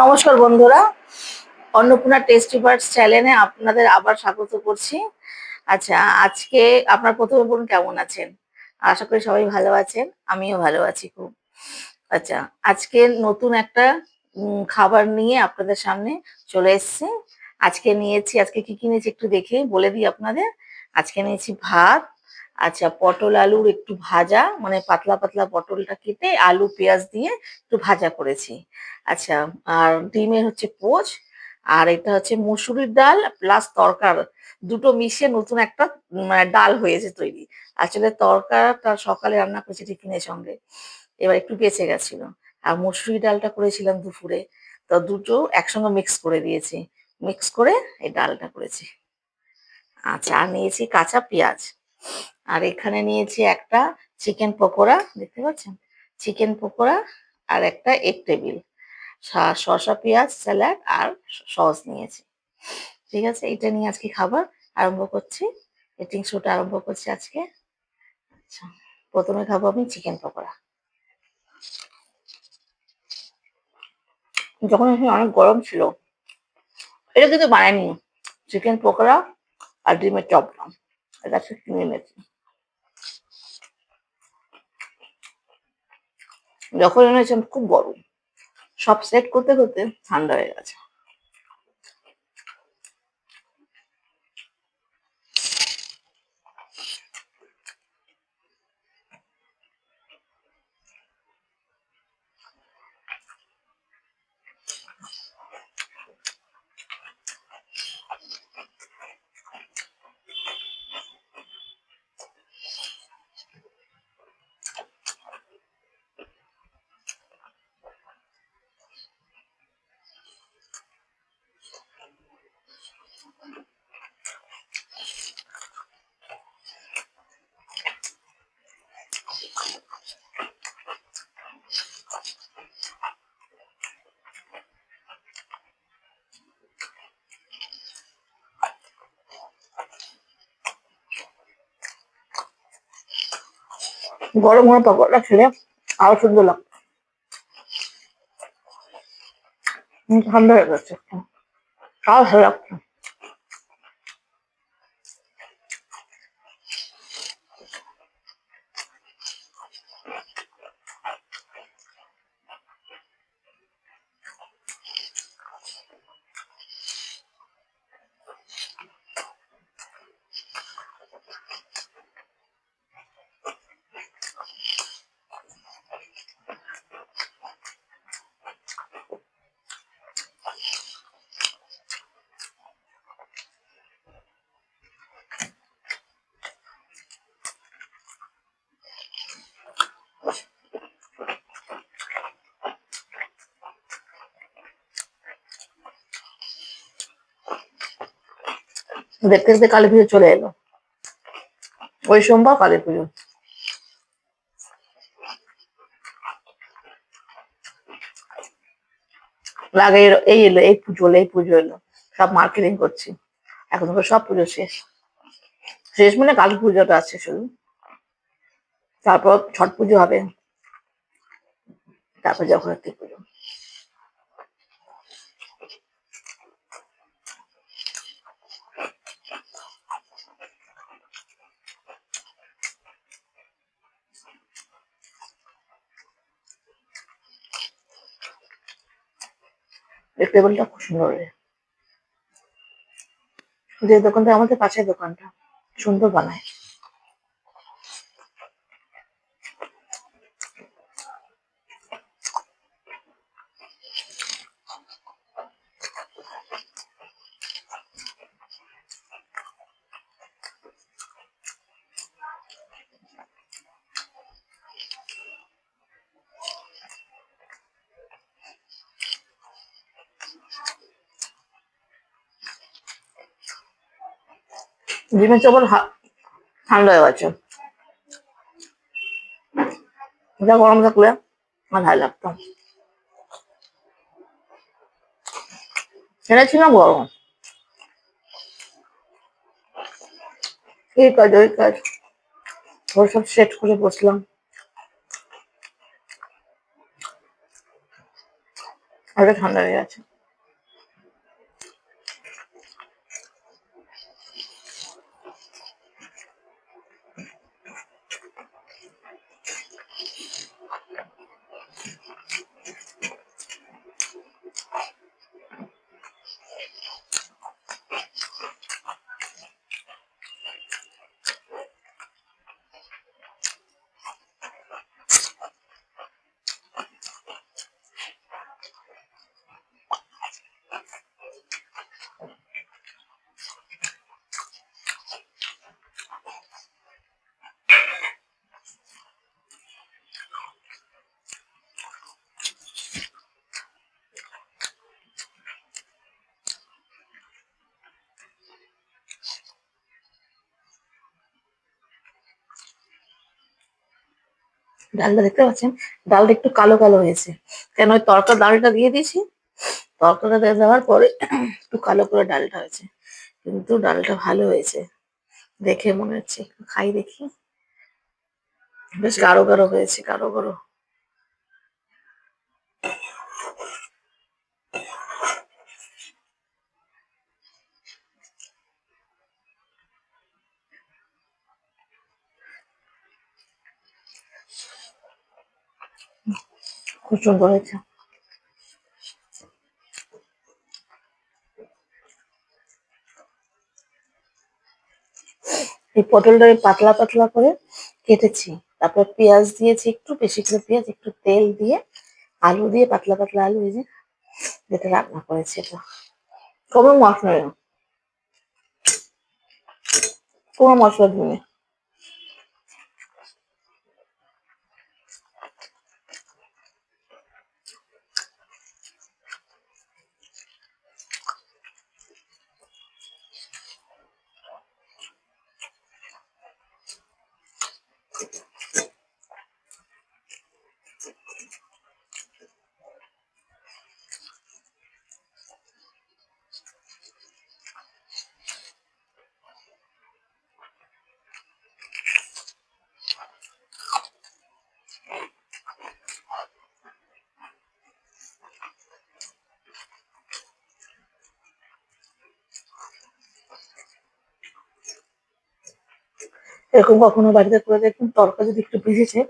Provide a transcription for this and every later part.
নমস্কার বন্ধুরা। Annapurna tasty birds চ্যানেলে আপনাদের আবার স্বাগত করছি। আচ্ছা আজকে আপনার প্রথমে বলুন কেমন আছেন? আশা করি সবাই ভালো আছেন, আমিও ভালো আছি খুব। আচ্ছা আজকে নতুন একটা খাবার নিয়ে আপনাদের সামনে চলে এসেছি। আজকে নিয়েছি, আজকে কি কি নিয়েছি একটু দেখে বলে দিই আপনাদের। আজকে নিয়েছি ভাত আচ্ছা পটল আলুর একটু ভাজা মানে পাতলা পাতলা পটলটা কেটে আলু, পেঁয়াজ দিয়ে একটু ভাজা করেছি। আচ্ছা আর ডিমের হচ্ছে পোচ, আর এটা হচ্ছে মুসুরির ডাল প্লাস তরকার, দুটো মিশিয়ে নতুন একটা মানে ডাল হয়েছে তৈরি। আসলে তরকাটা সকালে রান্না করেছি টিফিনের সঙ্গে। এবার একটু বেঁচে গেছিল। আর মুসুরি ডালটা করেছিলাম দুপুরে। তো দুটো একসঙ্গে মিক্স করে দিয়েছি। মিক্স করে এই ডালটা করেছি। আচ্ছা আর নিয়েছি কাঁচা পেঁয়াজ। আর এখানে নিয়েছি একটা চিকেন পকোড়া, দেখতে পাচ্ছেন? চিকেন পকোড়া আর একটা এগ টেবিল শসা, পেঁয়াজ, স্যালাড আর সস নিয়েছি। ঠিক আছে, এটা নিয়ে আজকে খাবার আরম্ভ করছি। এটিং শোটা আরম্ভ করছি আজকে। আচ্ছা প্রথমে খাব আমি চিকেন পকোড়া। যখন এখানে অনেক গরম ছিল, এটা কিন্তু বানায়নি চিকেন পকোড়া আর ডিমের চপটা এটা কিনে যখন এনেছিলাম খুব গরম সব সেট করতে করতে ঠান্ডা হয়ে গেছে। গরম গরম পকোড়া খেলে আরও সুন্দর লাগতো ঠান্ডা হয়ে গেছে। আর ভালো লাগতো দেখতে দেখতে কালী পুজো চলে এলো। ওই সোমবার কালী পুজো। লাগে এই এলো, এই পুজো এলো এই পুজো এলো। সব মার্কেটিং করছি। এখন সব পুজো শেষ। শেষ মানে কালী পুজোটা আছে শুধু। তারপর ছট পুজো হবে। তারপর জগদ্ধাত্রী পুজো। এই টেবিলটা খুব সুন্দর যে দোকানটা আমাদের পাশের দোকানটা সুন্দর বানায়। ডিমের চপল ঠান্ডা হয়ে গেছে। এটা গরম থাকলে আমার ভালো লাগতো। এনেছিলাম গরম। এই কাজ, ওই কাজ। ওর সব সেট করে বসলাম। আর এটা ঠান্ডা হয়ে গেছে। ডালটা দেখতে পাচ্ছেন? ডালটা একটু কালো কালো হয়েছে। কেন ওই তরকা ডালটা দিয়ে দিয়েছি? তরকাটা দিয়ে দেওয়ার পরে একটু কালো করে ডালটা হয়েছে। কিন্তু ডালটা ভালো হয়েছে। দেখে মনে হচ্ছে খাই দেখি। বেশ গাঢ় গাঢ় হয়েছে, গাঢ় গাঢ়। খুব সুন্দর হয়েছে এই পটলটা আমি পাতলা পাতলা করে কেটেছি। তারপর পেঁয়াজ দিয়েছি একটু, বেশি করে পেঁয়াজ, একটু তেল দিয়ে আলু দিয়ে পাতলা পাতলা আলু এই যে যেটা রান্না করেছি এটা। কোনো মশলা কোনো মশলা দিইনি। এরকম কখনো বাড়িতে করে দেখুন তরকা যদি একটু ভিজেছে,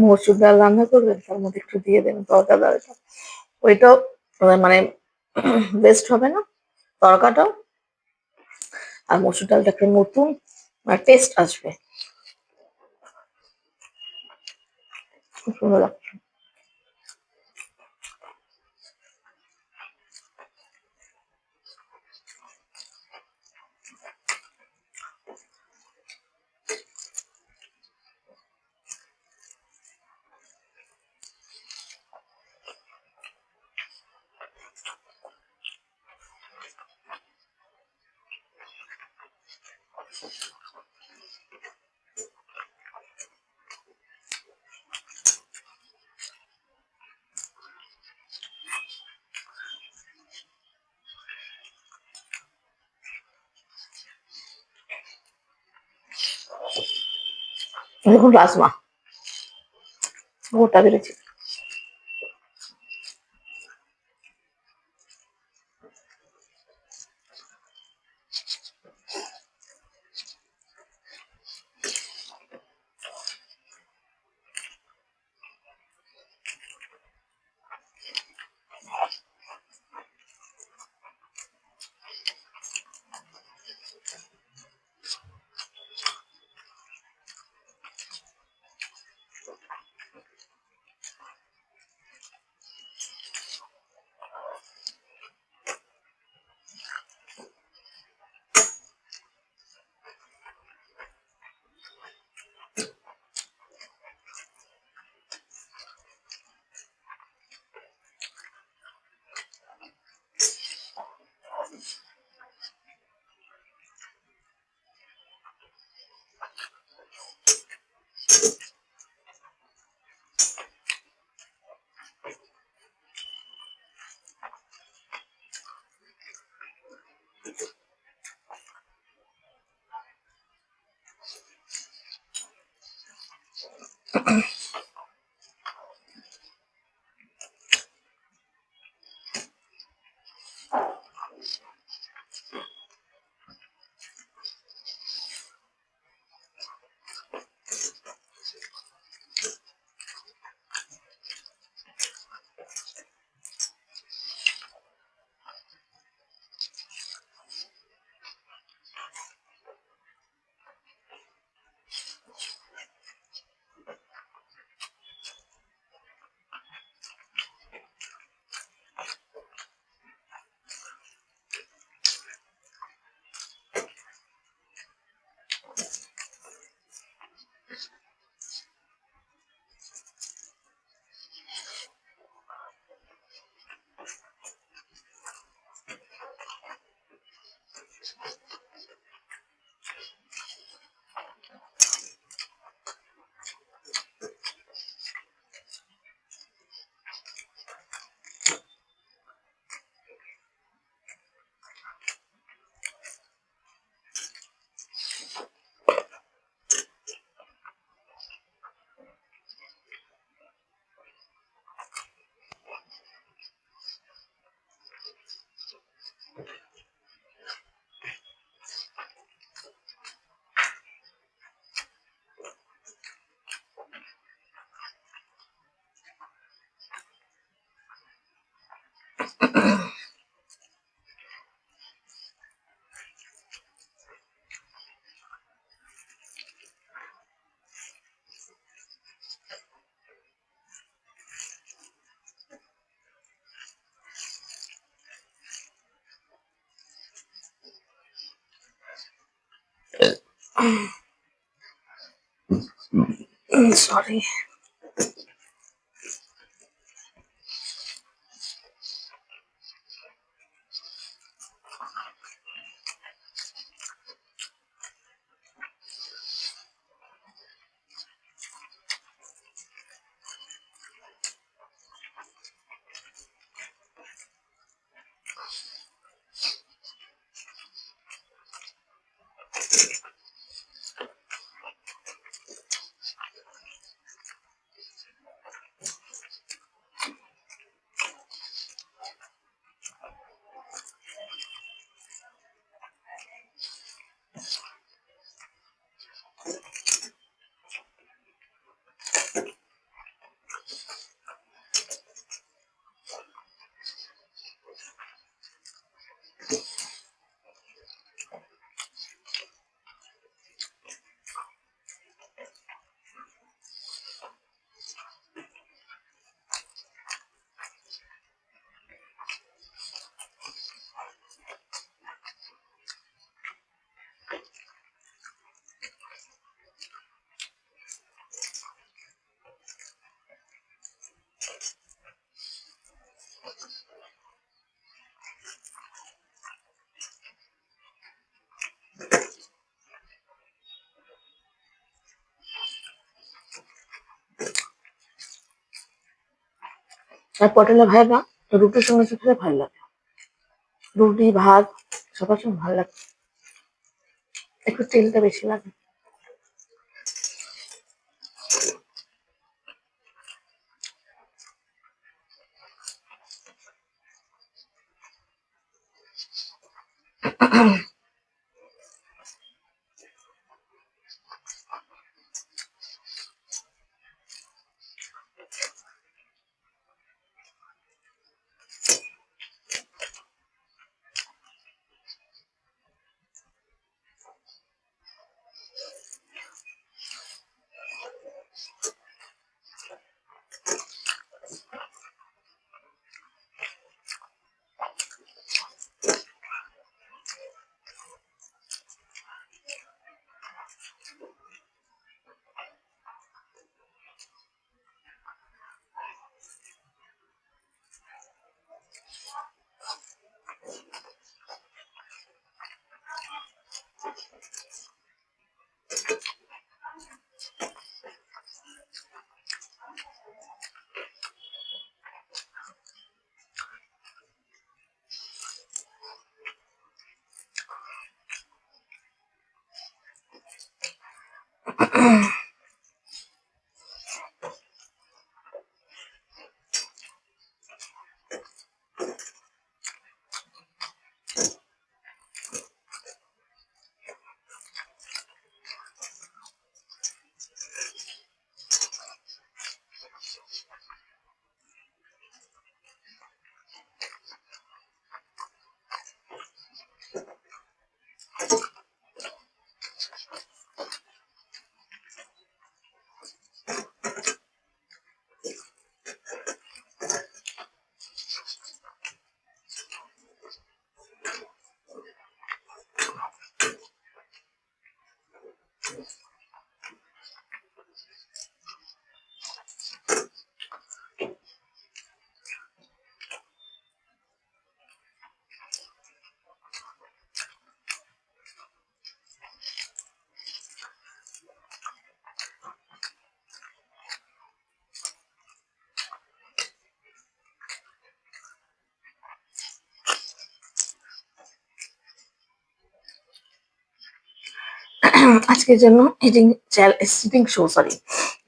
মসুর ডাল রান্না করবেন, তার মধ্যে একটু দিয়ে দেবেন তরকা ডালটা। ওইটাও মানে বেস্ট হবে না তরকাটাও। আর মসুর ডালটা একটা নতুন টেস্ট আসবে। সুন্দর লাগছে। দেখুন রাজমা গোটা বেড়েছে সরি আর পটলে ভাজা রুটির সঙ্গে খেতে ভালো লাগে রুটি ভাত সবার সঙ্গে ভালো লাগে একটু তেলটা বেশি লাগে আজকের জন্য eating sitting show sorry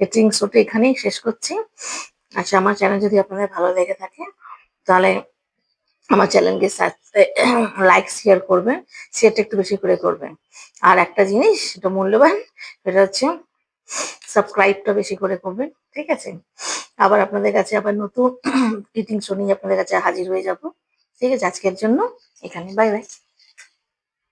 eating শোটা এখানেই শেষ করছি। আচ্ছা আমার চ্যানেল যদি আপনাদের ভালো লেগে থাকে, তাহলে আমার চ্যানেলকে লাইক শেয়ার করবেন। শেয়ারটা একটু বেশি করে করবেন। আর একটা জিনিস সেটা মূল্যবান, সেটা হচ্ছে সাবস্ক্রাইবটা বেশি করে করবেন, ঠিক আছে? আবার আপনাদের কাছে আবার নতুন গ্রিটিং শো নিয়ে আপনাদের কাছে হাজির হয়ে যাব। ঠিক আছে, আজকের জন্য এখানে বাই বাই